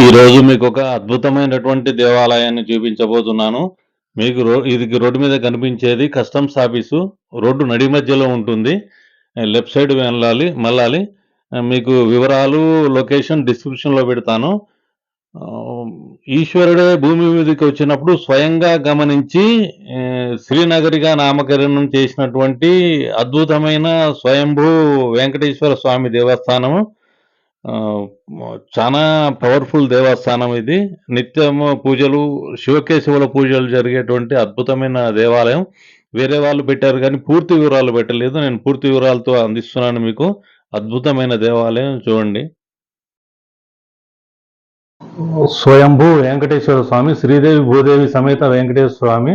ఈరోజు మీకు ఒక అద్భుతమైనటువంటి దేవాలయాన్ని చూపించబోతున్నాను. మీకు రో ఇది రోడ్డు మీద కనిపించేది కస్టమ్స్ ఆఫీసు. రోడ్డు నడి మధ్యలో ఉంటుంది. లెఫ్ట్ సైడ్ వెళ్ళాలి మళ్ళాలి. మీకు వివరాలు లొకేషన్ డిస్క్రిప్షన్లో పెడతాను. ఈశ్వరుడే భూమి మీదకి వచ్చినప్పుడు స్వయంగా గమనించి శ్రీనగరిగా నామకరణం చేసినటువంటి అద్భుతమైన స్వయంభూ వెంకటేశ్వర స్వామి దేవస్థానము. చాలా పవర్ఫుల్ దేవస్థానం ఇది. నిత్యము పూజలు శివకేశవుల పూజలు జరిగేటువంటి అద్భుతమైన దేవాలయం. వేరే వాళ్ళు పెట్టారు కానీ పూర్తి వివరాలు పెట్టలేదు. నేను పూర్తి వివరాలతో అందిస్తున్నాను మీకు. అద్భుతమైన దేవాలయం చూడండి. స్వయంభూ వెంకటేశ్వర స్వామి శ్రీదేవి భూదేవి సమేత వెంకటేశ్వర స్వామి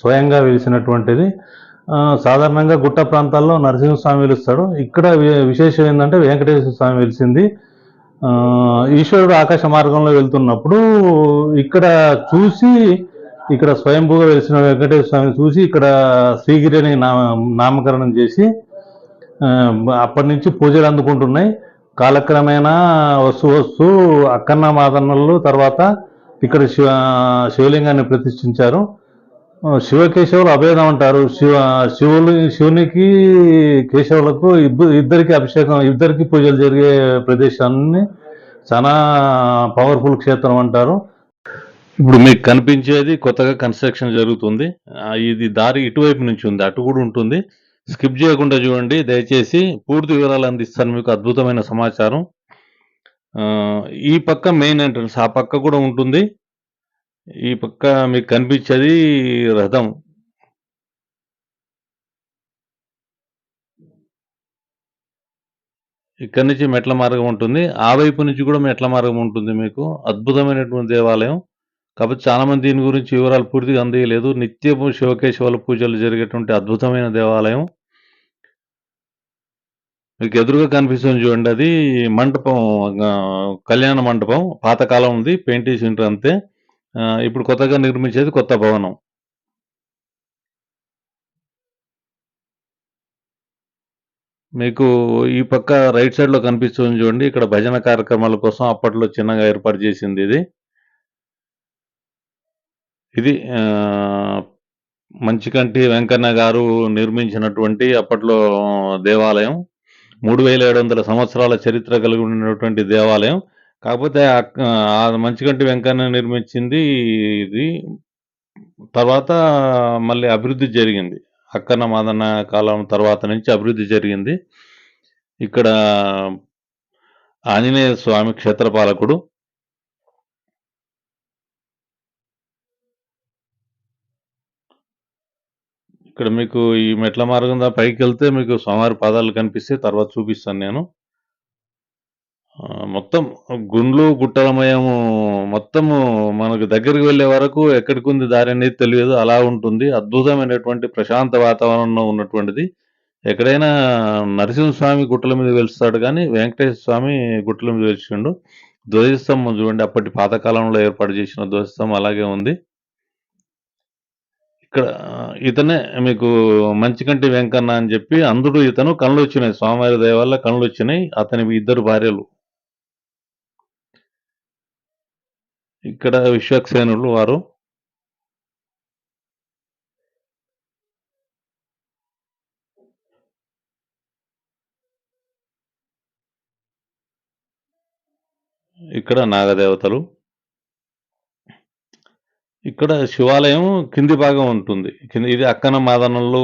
స్వయంగా వెలిసినటువంటిది. సాధారణంగా గుట్ట ప్రాంతాల్లో నరసింహస్వామి వెలుస్తాడు. ఇక్కడ విశేషం ఏంటంటే వెంకటేశ్వర స్వామి వెలిసింది. ఈశ్వరుడు ఆకాశ మార్గంలో వెళ్తున్నప్పుడు ఇక్కడ చూసి ఇక్కడ స్వయంభూగా వెలిసిన వెంకటేశ్వర స్వామి చూసి ఇక్కడ శ్రీగిరిని నామ నామకరణం చేసి అప్పటి నుంచి పూజలు అందుకుంటున్నాయి. కాలక్రమేణా వస్తు వస్తు అక్కన్న మాదన్నలు తర్వాత ఇక్కడ శివ శివలింగాన్ని ప్రతిష్ఠించారు. శివకేశవులు అభేదం అంటారు. శివ శివులు శివునికి కేశవులకు ఇద్దరికి అభిషేకం ఇద్దరికి పూజలు జరిగే ప్రదేశాన్ని చాలా పవర్ఫుల్ క్షేత్రం అంటారు. ఇప్పుడు మీకు కనిపించేది కొత్తగా కన్స్ట్రక్షన్ జరుగుతుంది. ఇది దారి ఇటువైపు నుంచి ఉంది అటు కూడా ఉంటుంది. స్కిప్ చేయకుండా చూడండి దయచేసి పూర్తి వివరాలు అందిస్తాను మీకు అద్భుతమైన సమాచారం. ఈ పక్క మెయిన్ ఎంట్రన్స్ ఆ పక్క కూడా ఉంటుంది. ఈ పక్క మీకు కనిపించేది రథం. ఇక్కడి నుంచి మెట్ల మార్గం ఉంటుంది. ఆ వైపు నుంచి కూడా మెట్ల మార్గం ఉంటుంది మీకు. అద్భుతమైనటువంటి దేవాలయం. కాబట్టి చాలామంది దీని గురించి వివరాలు పూర్తిగా అందజేయలేదు. నిత్యము శివకేశవుల పూజలు జరిగేటువంటి అద్భుతమైన దేవాలయం. మీకు ఎదురుగా కనిపిస్తుంది చూడండి అది మంటపం కళ్యాణ మంటపం. పాతకాలం ఉంది పెయింట్ వేసి ఉంటారు అంతే. ఇప్పుడు కొత్తగా నిర్మించేది కొత్త భవనం. మీకు ఈ పక్క రైట్ సైడ్లో కనిపిస్తుంది చూడండి. ఇక్కడ భజన కార్యక్రమాల కోసం అప్పట్లో చిన్నగా ఏర్పాటు చేసింది ఇది. ఇది మంచికంటి వెంకన్న గారు నిర్మించినటువంటి అప్పట్లో దేవాలయం. మూడు వేల ఏడు వందల సంవత్సరాల చరిత్ర కలిగి ఉన్నటువంటి దేవాలయం. కాకపోతే మంచికంటి వెంకన్న నిర్మించింది ఇది. తర్వాత మళ్ళీ అభివృద్ధి జరిగింది. అక్కన్న మాదన్న కాలం తర్వాత నుంచి అభివృద్ధి జరిగింది. ఇక్కడ ఆంజనేయ స్వామి క్షేత్రపాలకుడు ఇక్కడ మీకు ఈ మెట్ల మార్గం పైకి వెళ్తే మీకు స్వామివారి పాదాలు కనిపిస్తే తర్వాత చూపిస్తాను నేను. మొత్తం గుండ్లు గుట్టలమయము మొత్తము మనకు దగ్గరికి వెళ్ళే వరకు ఎక్కడికి ఉంది దారి అనేది తెలియదు. అలా ఉంటుంది. అద్భుతమైనటువంటి ప్రశాంత వాతావరణంలో ఉన్నటువంటిది. ఎక్కడైనా నరసింహస్వామి గుట్టల మీద వెలుస్తాడు కానీ వెంకటేశ్వర స్వామి గుట్టల మీద వెలిచిండు ధ్వజస్తంభం చూడండి. అప్పటి పాతకాలంలో ఏర్పాటు చేసిన ధ్వజస్తంభం అలాగే ఉంది. ఇక్కడ ఇతనే మీకు మంచికంటి వెంకన్న అని చెప్పి అందుడు ఇతను కళ్ళు వచ్చినాయి. స్వామివారి దయ వల్ల కళ్ళు వచ్చినాయి. అతని ఇద్దరు భార్యలు. ఇక్కడ విశ్వక్సేనులు వారు ఇక్కడ నాగదేవతలు. ఇక్కడ శివాలయం కింది భాగం ఉంటుంది. కింద ఇది అక్కన మాదనంలో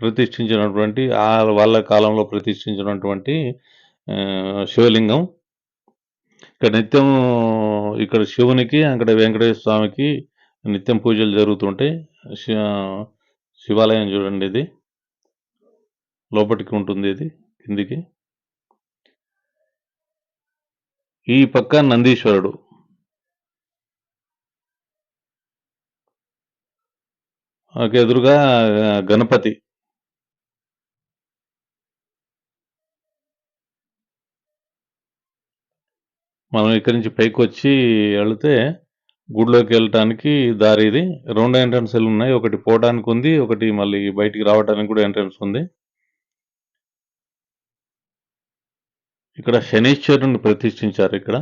ప్రతిష్ఠించినటువంటి ఆ వాళ్ళ కాలంలో ప్రతిష్ఠించినటువంటి శివలింగం. ఇక్కడ నిత్యం ఇక్కడ శివునికి అక్కడ వెంకటేశ్వర స్వామికి నిత్యం పూజలు జరుగుతుంటాయి శి- శివాలయం చూడండి ఇది. లోపలికి ఉంటుంది ఇది కిందికి. ఈ పక్క నందీశ్వరుడు. నాకు ఎదురుగా గణపతి. మనం ఇక్కడి నుంచి పైకి వచ్చి వెళితే గుడిలోకి వెళ్ళటానికి దారి ఇది. రెండు ఎంట్రన్స్లు ఉన్నాయి. ఒకటి పోవడానికి ఉంది. ఒకటి మళ్ళీ బయటికి రావడానికి కూడా ఎంట్రన్స్ ఉంది. ఇక్కడ శనీశ్వరుని ప్రతిష్ఠించారు ఇక్కడ.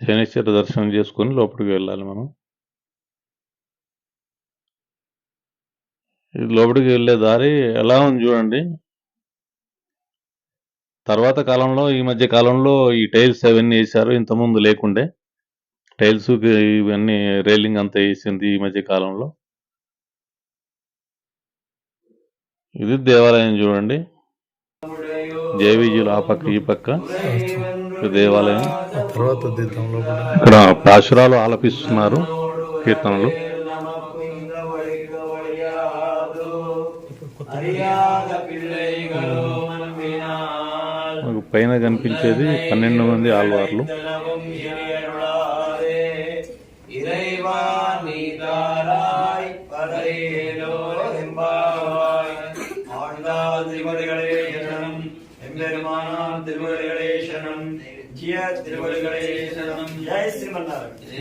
శనీశ్వర దర్శనం చేసుకొని లోపలికి వెళ్ళాలి మనం. లోపలికి వెళ్ళే దారి ఎలా ఉంది చూడండి. తర్వాత కాలంలో ఈ మధ్య కాలంలో ఈ టైల్స్ అవన్నీ వేశారు ఇంతకుముందు లేకుండే టైల్స్ ఇవన్నీ రైలింగ్ అంతా వేసింది ఈ మధ్య కాలంలో ఇది దేవాలయం చూడండి జేవిజీలు ఆ పక్క ఈ పక్క దేవాలయం ఇక్కడ పాశురాలు ఆలపిస్తున్నారు కీర్తనలు పైన కనిపించేది పన్నెండు మంది ఆల్వార్లు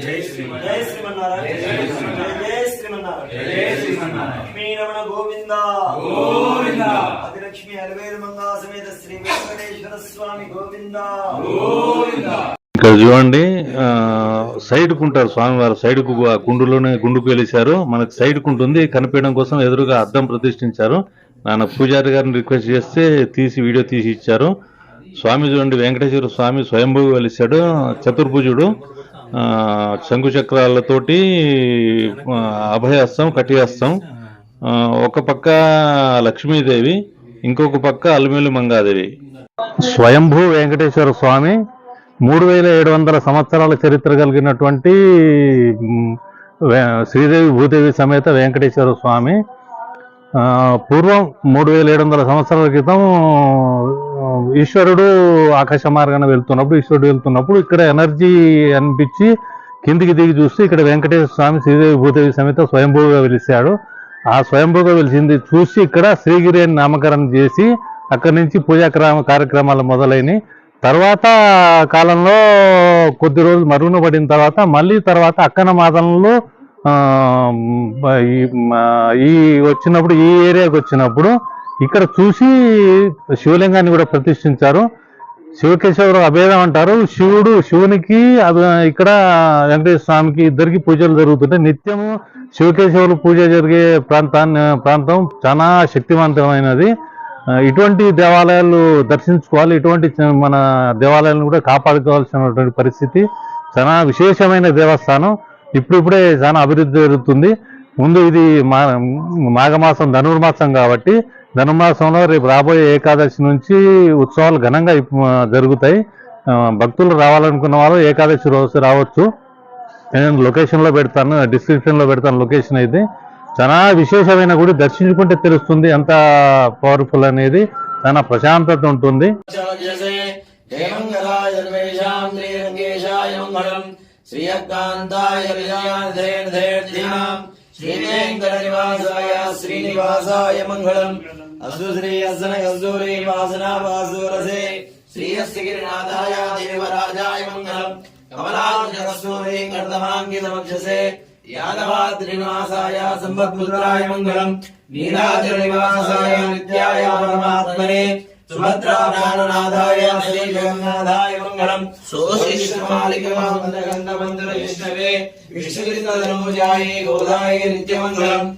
జయ శ్రీమన్నారాయణ. జయ శ్రీమన్నారాయణ. స్వామి గోవింద. గోవింద. ఇక్కడ చూడండి సైడ్ కుంటారు స్వామివారు. సైడ్కు ఆ కుండులోనే గుండుకు వెలిశారు మనకు సైడ్ కుంటుంది కనిపించడం కోసం ఎదురుగా అద్దం ప్రతిష్ఠించారు. నాన్న పూజారి గారిని రిక్వెస్ట్ చేస్తే తీసి వీడియో తీసి ఇచ్చారు. స్వామి చూడండి వెంకటేశ్వర స్వామి స్వయంభూ వెలిశాడు. చతుర్భుజుడు. శంకు చక్రాలతోటి అభయహస్తం కటిహస్తం. ఒక పక్క లక్ష్మీదేవి ఇంకొక పక్క అల్మేలు మంగాదేవి. స్వయంభూ వెంకటేశ్వర స్వామి మూడు వేల ఏడు వందల సంవత్సరాల చరిత్ర కలిగినటువంటి శ్రీదేవి భూదేవి సమేత వెంకటేశ్వర స్వామి. పూర్వం మూడు వేల ఏడు వందల సంవత్సరాల క్రితం ఈశ్వరుడు ఆకాశ మార్గాన వెళ్తున్నప్పుడు ఈశ్వరుడు వెళ్తున్నప్పుడు ఇక్కడ ఎనర్జీ అనిపించి కిందికి దిగి చూస్తే ఇక్కడ వెంకటేశ్వర స్వామి శ్రీదేవి భూదేవి సమేత స్వయంభూగా వెలిశాడు. ఆ స్వయంభూగా వెలిసింది చూసి ఇక్కడ శ్రీగిరి అని నామకరణం చేసి అక్కడి నుంచి పూజా కార్యక్రమాలు మొదలైనవి తర్వాత కాలంలో కొద్ది రోజులు మరుగున పడిన తర్వాత మళ్ళీ తర్వాత అక్కన మాదంలో ఈ వచ్చినప్పుడు ఈ ఏరియాకి వచ్చినప్పుడు ఇక్కడ చూసి శివలింగాన్ని కూడా ప్రతిష్ఠించారు. శివకేశవరు అభేదం అంటారు. శివుడు శివునికి అభ- ఇక్కడ వెంకటేశ్వర స్వామికి ఇద్దరికి పూజలు జరుగుతుంటాయి. నిత్యము శివకేశవులు పూజ జరిగే ప్రాంతాన్ని ప్రాంతం చాలా శక్తివంతమైనది. ఇటువంటి దేవాలయాలు దర్శించుకోవాలి. ఇటువంటి మన దేవాలయాలను కూడా కాపాడుకోవాల్సినటువంటి పరిస్థితి చాలా విశేషమైన దేవస్థానం. ఇప్పుడిప్పుడే చాలా అభివృద్ధి జరుగుతుంది. ముందు ఇది మా మాఘమాసం ధనుర్మాసం కాబట్టి ధనుర్మాసంలో రేపు రాబోయే ఏకాదశి నుంచి ఉత్సవాలు ఘనంగా జరుగుతాయి. భక్తులు రావాలనుకున్న వాళ్ళు ఏకాదశి రోజు రావచ్చు. నేను లొకేషన్లో పెడతాను డిస్క్రిప్షన్లో పెడతాను లొకేషన్ అయితే. చాలా విశేషమైన గుడి దర్శించుకుంటే తెలుస్తుంది ఎంత పవర్ఫుల్ అనేది చాలా ప్రశాంతత ఉంటుంది చలజసే దేవంగరాయ సర్వేషాం శ్రీరంగేశాయ మంగళం శ్రీయకాంతాయ విజయాధేర్ధేర్ధీనాం శ్రీవేంకటనివాసాయ శ్రీనివాసాయ మంగళం అస్తు శ్రీ అసన కస్తూరి వాసన వాసురసే శ్రీయస్య గిరినాథాయ దేవరాజాయ మంగళం కమలాంజ కస్తూరి కర్దమాంగి సమక్షసే యాదవాద్రినివాసాయ సంపత్పుత్రాయ మంగళం. నీలాద్రినివాసాయ నిత్యాయ పరమాత్మనే. సుభద్రా ప్రాణనాథాయ శ్రీ జగన్నాథాయ మంగళం. సోశిష్టమాలికమాందగంధమంత్ర విష్ణవే విష్ణుగిరితనూజాయ గోదాయ నిత్యమంగళం.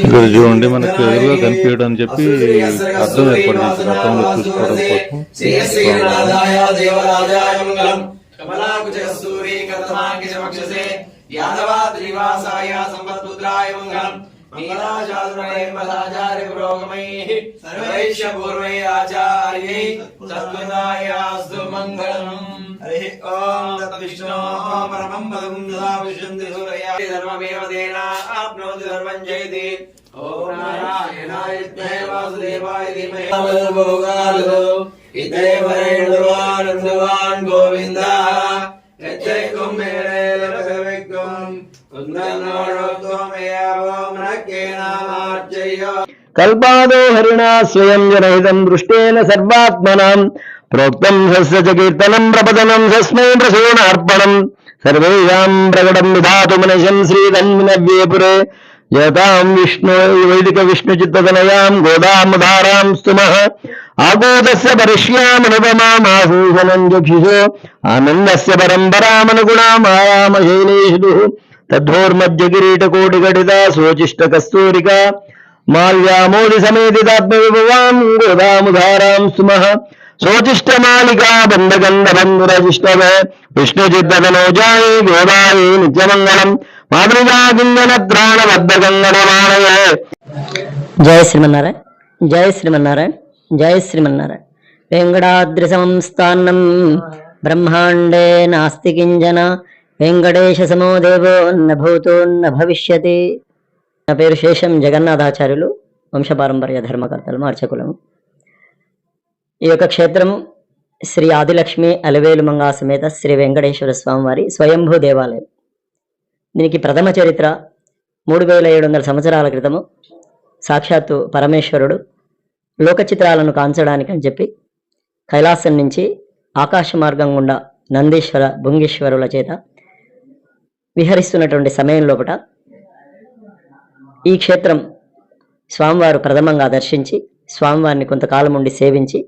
ఇక్కడ చూడండి మనకు ఎదురుగా కనిపించడం అని చెప్పి అర్థం ఏర్పడింది. చేశారు చూసుకోవడం కోసం. మంగళం. हरिः ॐ तद्विष्णो परमं पदं ददाविशन्ति सूरया धर्ममेव तेना आप्नोति सर्वं जयति ॐ नारायणाय विद्महे वासुदेवाय धीमहि भोगालो इतरेवरेण्वानन्दवान् गोविन्दः यच्चैकुं मेले लभसविक्वं कुन्दनोणोत्वमेवं नकेनामार्जय कल्पादो हरिणा स्वयं जनहितं दृष्टेन सर्वात्मनां ప్రోక్తం సస్య కీర్తనం ప్రపదనం సస్మై ప్రసూనార్పణం. సర్వేషాం ప్రకటం విధాతు మనశం శ్రీధన్వినవ్యేపురే యతాం విష్ణు వైదిక విష్ణు చిత్తతనయాం గోదాముదారాం స్తుమః. ఆగోదస్య పరిష్యామనుపమామాహూషణం జక్షిషో. ఆనందస్య పరంపరామనుగుణామాయామశైలేషు తద్ధోర్మధ్య కిరీట కోటి కస్తూరిక మాల్యామోది సమేతితాత్మ విభవాం గోదాముధారాం సుమః శోచిష్టమాలికా బంధగంధ బంధురజిష్టవే విష్ణు చిత్తనోజాయే గోదాయే నిత్యమంగళం. మాతృగా గింగన జయ శ్రీమన్నారాయణ జయ శ్రీమన్నారాయణ జయ శ్రీమన్నారాయణ. వెంకటాద్రి సంస్థానం బ్రహ్మాండే నాస్తి కింజన వెంకటేశ సమో దేవో న భూతో న భవిష్యతి నా పేరు శేషం జగన్నాథాచార్యులు వంశపారంపర్య ధర్మకర్తలు మార్చకులము. ఈ యొక్క క్షేత్రము శ్రీ ఆదిలక్ష్మి అలవేలు మంగా సమేత శ్రీ వెంకటేశ్వర స్వామివారి స్వయంభూ దేవాలయం. దీనికి ప్రథమ చరిత్ర మూడు వేల ఏడు వందల సంవత్సరాల క్రితము. సాక్షాత్తు పరమేశ్వరుడు లోక చిత్రాలను కాంచడానికి అని చెప్పి కైలాసం నుంచి ఆకాశ మార్గం గుండా నందీశ్వర భుంగీశ్వరుల చేత విహరిస్తున్నటువంటి సమయం లోపట ఈ క్షేత్రం స్వామివారు ప్రథమంగా దర్శించి స్వామివారిని కొంతకాలం ఉండి సేవించి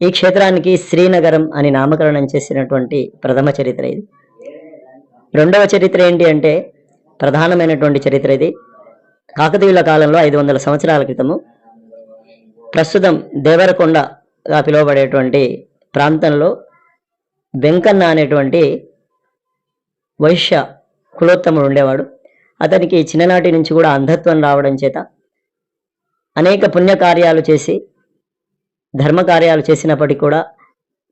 ఈ క్షేత్రానికి శ్రీనగరం అని నామకరణం చేసినటువంటి ప్రథమ చరిత్ర ఇది. రెండవ చరిత్ర ఏంటి అంటే ప్రధానమైనటువంటి చరిత్ర ఇది. కాకతీయుల కాలంలో ఐదు వందల సంవత్సరాల క్రితము ప్రస్తుతం దేవరకొండగా పిలువబడేటువంటి ప్రాంతంలో వెంకన్న అనేటువంటి వైశ్య కులోత్తముడు ఉండేవాడు. అతనికి చిన్ననాటి నుంచి కూడా అంధత్వం రావడం చేత అనేక పుణ్యకార్యాలు చేసి ధర్మకార్యాలు చేసినప్పటికీ కూడా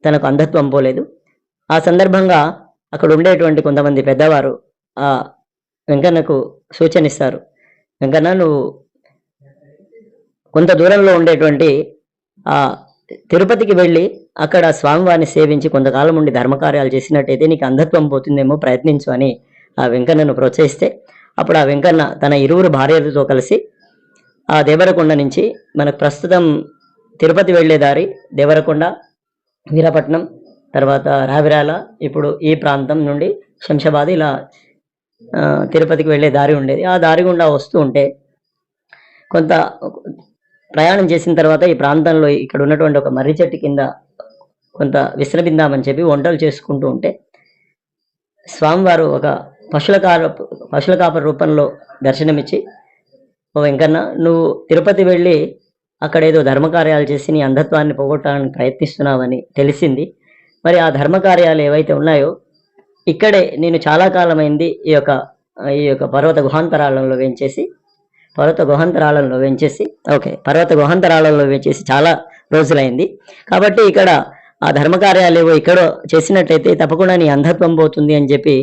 తనకు అంధత్వం పోలేదు. ఆ సందర్భంగా అక్కడ ఉండేటువంటి కొంతమంది పెద్దవారు ఆ వెంకన్నకు సూచనిస్తారు వెంకన్న నువ్వు కొంత దూరంలో ఉండేటువంటి ఆ తిరుపతికి వెళ్ళి అక్కడ స్వామివారిని సేవించి కొంతకాలం ఉండి ధర్మకార్యాలు చేసినట్టయితే నీకు అంధత్వం పోతుందేమో ప్రయత్నించు అని ఆ వెంకన్నను ప్రోత్సహిస్తే అప్పుడు ఆ వెంకన్న తన ఇరువురు భార్యలతో కలిసి ఆ దేవరకొండ నుంచి మనకు ప్రస్తుతం తిరుపతి వెళ్ళే దారి దేవరకొండ వీరపట్నం తర్వాత రావిరాల ఇప్పుడు ఈ ప్రాంతం నుండి శంషాబాద్ ఇలా తిరుపతికి వెళ్ళే దారి ఉండేది. ఆ దారి గుండా వస్తూ ఉంటే కొంత ప్రయాణం చేసిన తర్వాత ఈ ప్రాంతంలో ఇక్కడ ఉన్నటువంటి ఒక మర్రి చెట్టు కింద కొంత విశ్రమిద్దామని చెప్పి వంటలు చేసుకుంటూ ఉంటే స్వామివారు ఒక పశుల కార పశుల కాపర రూపంలో దర్శనమిచ్చి ఓ వెంకన్న నువ్వు తిరుపతి వెళ్ళి అక్కడ ఏదో ధర్మకార్యాలు చేసి నీ అంధత్వాన్ని పోగొట్టడానికి ప్రయత్నిస్తున్నావని తెలిసింది. మరి ఆ ధర్మకార్యాలు ఏవైతే ఉన్నాయో ఇక్కడే నేను చాలా కాలమైంది ఈ యొక్క ఈ యొక్క పర్వత గుహాంతరాలంలో వేంచేసి పర్వత గుహాంతరాలంలో వేంచేసి ఓకే పర్వత గుహాంతరాలంలో వేంచేసి చాలా రోజులైంది. కాబట్టి ఇక్కడ ఆ ధర్మకార్యాలు ఏవో ఇక్కడ చేసినట్లయితే తప్పకుండా నీ అంధత్వం పోతుంది అని చెప్పి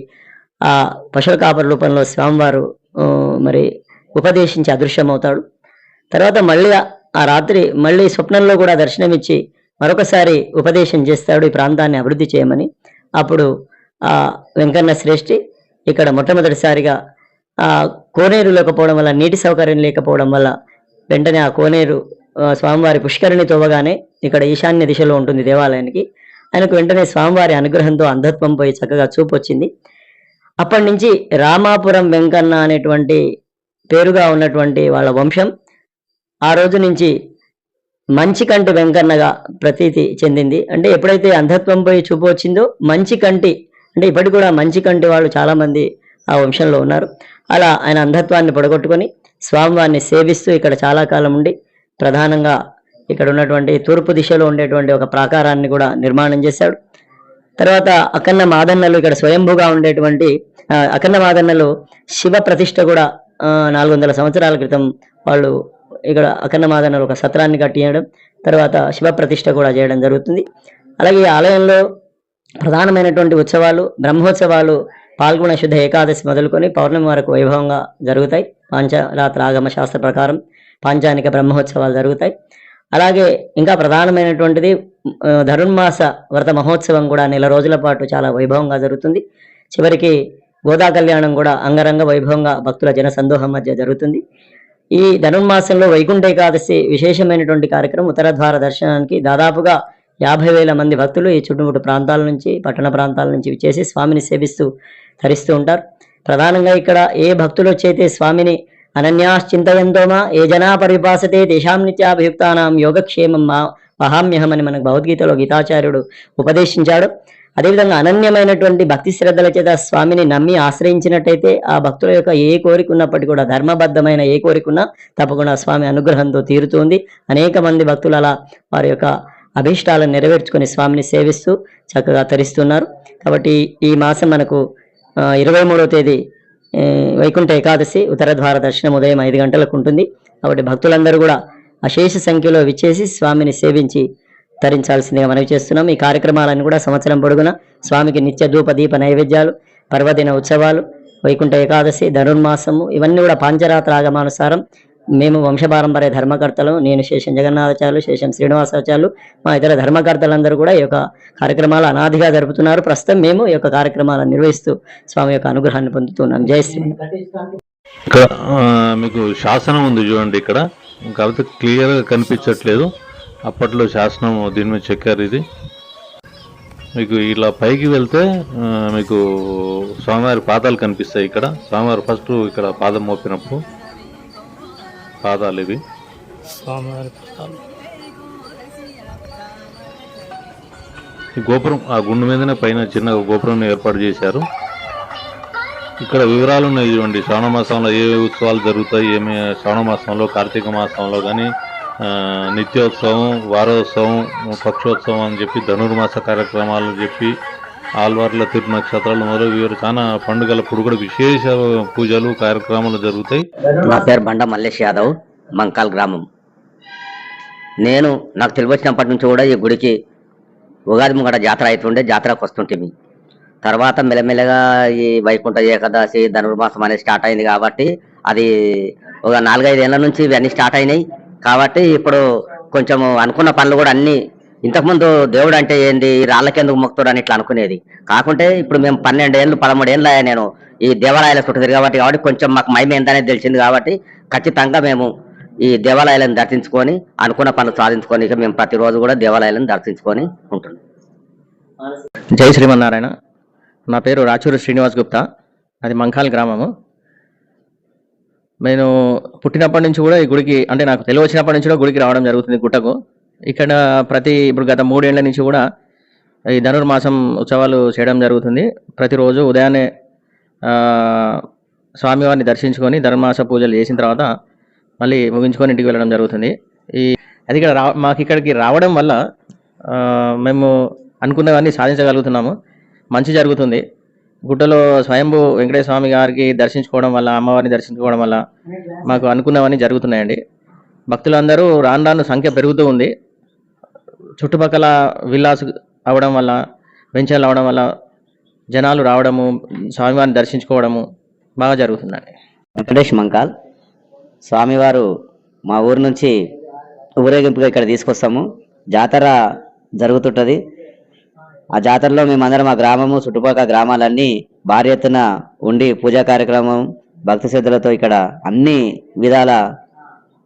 ఆ పశుల కాపర రూపంలో స్వామివారు మరి ఉపదేశించి అదృశ్యమవుతాడు. తర్వాత మళ్ళీ ఆ- రాత్రి మళ్ళీ స్వప్నంలో కూడా దర్శనమిచ్చి మరొకసారి ఉపదేశం చేస్తాడు ఈ ప్రాంతాన్ని అభివృద్ధి చేయమని. అప్పుడు ఆ వెంకన్న శ్రేష్ఠి ఇక్కడ మొట్టమొదటిసారిగా ఆ కోనేరు లేకపోవడం వల్ల నీటి సౌకర్యం లేకపోవడం వల్ల వెంటనే ఆ కోనేరు స్వామివారి పుష్కరిణి తవ్వగానే ఇక్కడ ఈశాన్య దిశలో ఉంటుంది దేవాలయానికి. ఆయనకు వెంటనే స్వామివారి అనుగ్రహంతో అంధత్వం పోయి చక్కగా చూపు వచ్చింది అప్పటి నుంచి రామాపురం వెంకన్న అనేటువంటి పేరుగా ఉన్నటువంటి వాళ్ళ వంశం ఆ రోజు నుంచి మంచి కంటి వెంకన్నగా ప్రతీతి చెందింది. అంటే ఎప్పుడైతే అంధత్వం పోయి చూపు వచ్చిందో మంచి కంటి అంటే ఇప్పటికి కూడా మంచి కంటి వాళ్ళు చాలామంది ఆ వంశంలో ఉన్నారు. అలా ఆయన అంధత్వాన్ని పొడగొట్టుకొని స్వామివారిని సేవిస్తూ ఇక్కడ చాలా కాలం ఉండి ప్రధానంగా ఇక్కడ ఉన్నటువంటి తూర్పు దిశలో ఉండేటువంటి ఒక ప్రాకారాన్ని కూడా నిర్మాణం చేశాడు. తర్వాత అకన్న మాదన్నలు ఇక్కడ స్వయంభూగా ఉండేటువంటి అకన్న మాదన్నలు శివ ప్రతిష్ట కూడా నాలుగు వందల సంవత్సరాల క్రితం వాళ్ళు ఇక్కడ అక్కన్న మాదన్నలు ఒక సత్రాన్ని కట్టియడం తర్వాత శివప్రతిష్ఠ కూడా చేయడం జరుగుతుంది. అలాగే ఈ ఆలయంలో ప్రధానమైనటువంటి ఉత్సవాలు బ్రహ్మోత్సవాలు పాల్గొన శుద్ధ ఏకాదశి మొదలుకొని పౌర్ణమి వరకు వైభవంగా జరుగుతాయి. పాంచరాత్ర ఆగమ శాస్త్ర ప్రకారం పాంచానిక బ్రహ్మోత్సవాలు జరుగుతాయి. అలాగే ఇంకా ప్రధానమైనటువంటిది ఆ, ధనుర్మాస వ్రత మహోత్సవం కూడా నెల రోజుల పాటు చాలా వైభవంగా జరుగుతుంది. చివరికి గోదా కళ్యాణం కూడా అంగరంగ వైభవంగా భక్తుల జన సందోహం మధ్య జరుగుతుంది. ఈ ధనుర్మాసంలో వైకుంఠ ఏకాదశి విశేషమైనటువంటి కార్యక్రమం ఉత్తర ద్వార దర్శనానికి దాదాపుగా యాభై వేల మంది భక్తులు ఈ చుట్టుముట్టు ప్రాంతాల నుంచి పట్టణ ప్రాంతాల నుంచి విచ్చేసి స్వామిని సేవిస్తూ ధరిస్తూ ఉంటారు. ప్రధానంగా ఇక్కడ ఏ భక్తులు వచ్చైతే స్వామిని అనన్యాశ్చింతయంతోమా ఏ జనా పరిపాసతే తేషాం నిత్యాభియుక్తానాం యోగక్షేమం మా మహామ్యహం అని మనకు భగవద్గీతలో గీతాచార్యుడు ఉపదేశించాడు. అదేవిధంగా అనన్యమైనటువంటి భక్తి శ్రద్ధల చేత స్వామిని నమ్మి ఆశ్రయించినట్టయితే ఆ భక్తుల యొక్క ఏ కోరిక ఉన్నప్పటికీ కూడా ధర్మబద్ధమైన ఏ కోరిక ఉన్నా తప్పకుండా స్వామి అనుగ్రహంతో తీరుతుంది. అనేక మంది భక్తులు అలా వారి యొక్క అభీష్టాలను నెరవేర్చుకొని స్వామిని సేవిస్తూ చక్కగా తరిస్తున్నారు. కాబట్టి ఈ మాసం మనకు ఇరవై మూడవ తేదీ వైకుంఠ ఏకాదశి ఉత్తర ద్వార దర్శనం ఉదయం ఐదు గంటలకు ఉంటుంది. కాబట్టి భక్తులందరూ కూడా అశేష సంఖ్యలో విచ్చేసి స్వామిని సేవించి తరించాల్సిందిగా మనవి చేస్తున్నాం. ఈ కార్యక్రమాలను కూడా సంవత్సరం పొడుగున స్వామికి నిత్య ధూప దీప నైవేద్యాలు పర్వదిన ఉత్సవాలు వైకుంఠ ఏకాదశి ధనుర్మాసము ఇవన్నీ కూడా పాంచరాత్ర ఆగమానుసారం మేము వంశపారంపర్య ధర్మకర్తలు నేను శేషం జగన్నాథాచార్యులు శేషం శ్రీనివాసాచార్యులు మా ఇతర ధర్మకర్తలందరూ కూడా ఈ యొక్క కార్యక్రమాలు అనాదిగా జరుపుతున్నారు. ప్రస్తుతం మేము ఈ యొక్క కార్యక్రమాలను నిర్వహిస్తూ స్వామి యొక్క అనుగ్రహాన్ని పొందుతున్నాం. జై శ్రీ ఇక్కడ మీకు శాసనం ఉంది చూడండి ఇక్కడ. కాబట్టి క్లియర్గా కనిపించట్లేదు. అప్పట్లో శాసనం దీని మీద చెక్కారు ఇది. మీకు ఇలా పైకి వెళ్తే మీకు స్వామివారి పాదాలు కనిపిస్తాయి ఇక్కడ. స్వామివారు ఫస్ట్ ఇక్కడ పాదం మోపినప్పుడు. పాదాలు ఇవి. స్వామివారి పదాలు. ఈ గోపురం ఆ గుండు మీదనే పైన చిన్న గోపురం ఏర్పాటు చేశారు. ఇక్కడ వివరాలు ఉన్నాయి చూడండి. శ్రావణ మాసంలో ఏ ఏ ఉత్సవాలు జరుగుతాయి ఏమి శ్రావణ మాసంలో కార్తీక మాసంలో కానీ నిత్యోత్సవం వారోత్సవం పక్షోత్సవం అని చెప్పి ధనుర్మాస కార్యక్రమాలు చెప్పి ఆల్వార్ల తిరు నక్షత్రాలు మొదలు వీరు చాలా పండుగలప్పుడు కూడా విశేష పూజలు కార్యక్రమాలు జరుగుతాయి. నా పేరు బండ మల్లేష్ యాదవ్ మంకాల్ గ్రామం. నేను నాకు తెలివచ్చినప్పటి నుంచి కూడా ఈ గుడికి ఉగాది ముంగట జాతర అవుతుండే జాతరకు వస్తుంటే తర్వాత మెల్లమెల్లగా ఈ వైకుంఠ ఏకాదశి ధనుర్మాసం అనేది స్టార్ట్ అయింది కాబట్టి అది ఒక నాలుగైదు ఏళ్ళ నుంచి ఇవన్నీ స్టార్ట్ అయినాయి. కాబట్టి ఇప్పుడు కొంచెం అనుకున్న పనులు కూడా అన్ని ఇంతకుముందు దేవుడు అంటే ఏంది? ఈ రాళ్ళకెందుకు మొక్కుతాడు అని ఇట్లా అనుకునేది. కాకుంటే ఇప్పుడు మేము పన్నెండు ఏళ్ళు పదమూడు ఏళ్ళు అయ్యా నేను ఈ దేవాలయాల చుట్టూ కాబట్టి కాబట్టి కొంచెం మాకు మహిమ ఏందనేది తెలిసింది కాబట్టి ఖచ్చితంగా మేము ఈ దేవాలయాలను దర్శించుకొని అనుకున్న పనులు సాధించుకొని ఇక మేము ప్రతిరోజు కూడా దేవాలయాలను దర్శించుకొని ఉంటున్నాం. జై శ్రీమన్నారాయణ. నా పేరు రాచూరు శ్రీనివాస్ గుప్తా. అది మంకాల్ గ్రామము. నేను పుట్టినప్పటి నుంచి కూడా ఈ గుడికి అంటే నాకు తెలివి వచ్చినప్పటి నుంచి కూడా గుడికి రావడం జరుగుతుంది గుట్టకు. ఇక్కడ ప్రతి ఇప్పుడు గత మూడేళ్ళ నుంచి కూడా ఈ ధనుర్మాసం ఉత్సవాలు చేయడం జరుగుతుంది. ప్రతిరోజు ఉదయాన్నే స్వామివారిని దర్శించుకొని ధనుర్మాస పూజలు చేసిన తర్వాత మళ్ళీ ముగించుకొని ఇంటికి వెళ్ళడం జరుగుతుంది. ఈ అది ఇక్కడ రా మాకు ఇక్కడికి రావడం వల్ల మేము అనుకున్నవన్నీ సాధించగలుగుతున్నాము. మంచి జరుగుతుంది. గుట్టలో స్వయంభూ వెంకటేశ్వర స్వామి గారికి దర్శించుకోవడం వల్ల అమ్మవారిని దర్శించుకోవడం వల్ల మాకు అనుకున్నవన్నీ జరుగుతున్నాయండి. భక్తులందరూ రాను రాను సంఖ్య పెరుగుతూ ఉంది. చుట్టుపక్కల విల్లాస్ అవడం వల్ల వెంచర్లు అవడం వల్ల జనాలు రావడము స్వామివారిని దర్శించుకోవడము బాగా జరుగుతుందండి. వెంకటేష్ మంకాల్ స్వామివారు మా ఊరు నుంచి ఊరేగింపుగా ఇక్కడ తీసుకొస్తాము. జాతర జరుగుతుంటుంది. ఆ జాతరలో మేమందరం మా గ్రామము చుట్టుపక్కల గ్రామాలన్నీ భారీ ఎత్తున ఉండి పూజా కార్యక్రమం భక్తి శ్రద్ధలతో ఇక్కడ అన్ని విధాల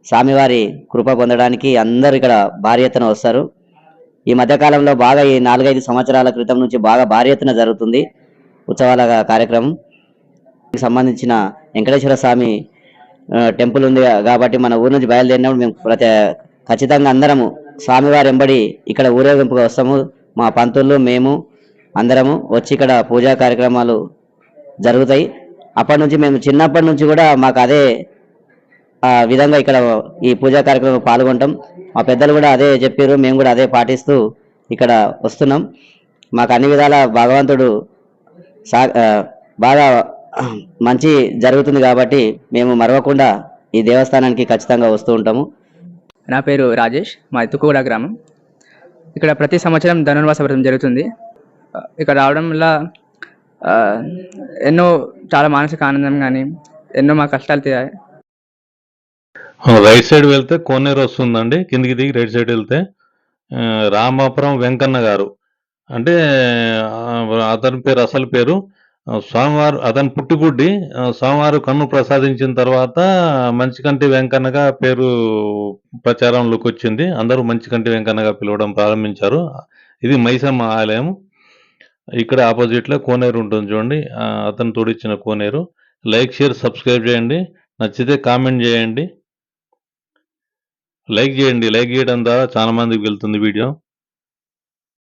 స్వామివారి కృప పొందడానికి అందరూ ఇక్కడ భారీ ఎత్తున వస్తారు. ఈ మధ్యకాలంలో బాగా ఈ నాలుగైదు సంవత్సరాల క్రితం నుంచి బాగా భారీ ఎత్తున జరుగుతుంది ఉత్సవాల కార్యక్రమం. సంబంధించిన వెంకటేశ్వర స్వామి టెంపుల్ ఉంది కాబట్టి మన ఊరు నుంచి బయలుదేరినప్పుడు మేము ప్రతి ఖచ్చితంగా అందరము స్వామివారి వెంబడి ఇక్కడ ఊరేగింపుగా వస్తాము. మా పంతులు మేము అందరము వచ్చి ఇక్కడ పూజా కార్యక్రమాలు జరుగుతాయి. అప్పటి నుంచి మేము చిన్నప్పటి నుంచి కూడా మాకు అదే ఆ విధంగా ఇక్కడ ఈ పూజా కార్యక్రమంలో పాల్గొంటాం. మా పెద్దలు కూడా అదే చెప్పారు మేము కూడా అదే పాటిస్తూ ఇక్కడ వస్తున్నాం. మాకు అన్ని విధాల భగవంతుడు సా బాగా మంచి జరుగుతుంది కాబట్టి మేము మరవకుండా ఈ దేవస్థానానికి ఖచ్చితంగా వస్తూ ఉంటాము. నా పేరు రాజేష్ మా ఎత్తుకూడ గ్రామం. ఇక్కడ ప్రతి సంవత్సరం ధనుర్వాస వ్రతం జరుగుతుంది. ఇక్కడ రావడం వల్ల ఎన్నో చాలా మానసిక ఆనందం కానీ ఎన్నో మా కష్టాలు తీరాయి. రైట్ సైడ్ వెళ్తే కోనేరు వస్తుందండి. కిందికి దిగి రైట్ సైడ్ వెళ్తే రామాపురం వెంకన్న గారు. అంటే అతని పేరు అసలు పేరు స్వామివారు అతని పుట్టిగుడ్డి ఆ, స్వామివారు కన్ను ప్రసాదించిన తర్వాత మంచికంటి వెంకన్నగా పేరు ప్రచారంలోకి వచ్చింది. అందరూ మంచికంటి వెంకన్నగా పిలవడం ప్రారంభించారు. ఇది మైసమ్మ ఆలయం. ఇక్కడ ఆపోజిట్లో కోనేరు ఉంటుంది చూడండి. అతను తోడిచ్చిన కోనేరు. లైక్ షేర్ సబ్స్క్రైబ్ చేయండి. నచ్చితే కామెంట్ చేయండి. లైక్ చేయండి. లైక్ చేయడం ద్వారా చాలా మందికి వెళ్తుంది వీడియో.